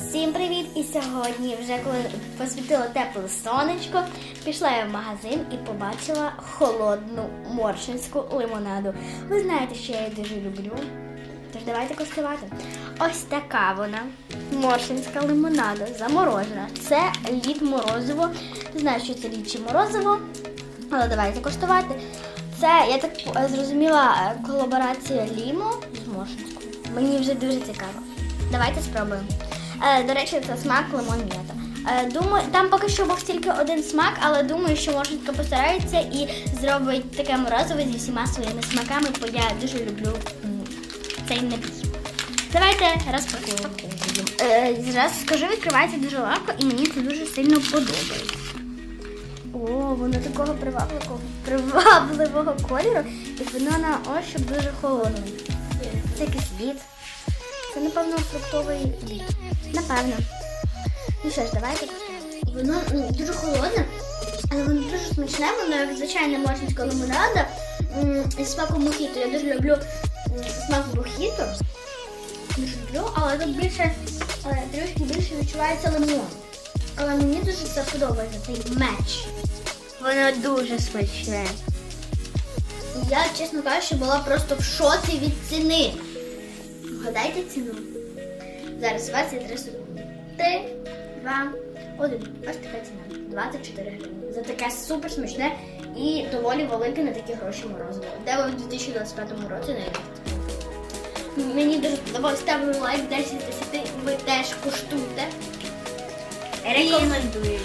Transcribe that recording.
Всім привіт! І сьогодні, вже коли посвітило тепле сонечко, пішла я в магазин і побачила холодну моршинську лимонаду. Ви знаєте, що я її дуже люблю. Тож давайте коштувати. Ось така вона. Моршинська лимонада, заморожена. Це лід морозиво. Знаю, що це лід чи морозиво, але давайте коштувати. Це, я так зрозуміла, е, колаборація лімо з моршинською. Мені вже дуже цікаво. Давайте спробуємо. Е, до речі, це смак лимон м'ята. Е, думаю, там поки що був тільки один смак, але думаю, що Мошенька постарається і зробить таке морозиво зі всіма своїми смаками, бо я дуже люблю цей напій. Давайте розпакуємо. Е, зразу скажу, відкривається дуже легко і мені це дуже сильно подобається. О, воно такого привабливого, привабливого кольору, і воно на ощуп дуже холодне. Це якийсь лід. Це, напевно, фруктовий лід. Напевно. Ну що ж, давайте. Воно м, дуже холодне, але воно дуже смачне, воно як звичайна моршинська лимонада зі смаком мохіто. Я дуже люблю смак мохіто. Дуже люблю, але тут більше, е, трішки більше відчувається лимон. Але мені дуже це подобається, цей меч. Воно дуже смачне. Я, чесно кажучи, була просто в шоці від ціни. Вгадайте ціну. Зараз 23 секунди. 3, 2, 1. Ось така ціна. 24 гривні. За таке супер смачне і доволі велике на такі гроші морозиво. Де ви в 2025 році не їдете? Мені дуже сподобалось. Ставлю лайк 10 10. Ви теж куштуйте. Рекомендую.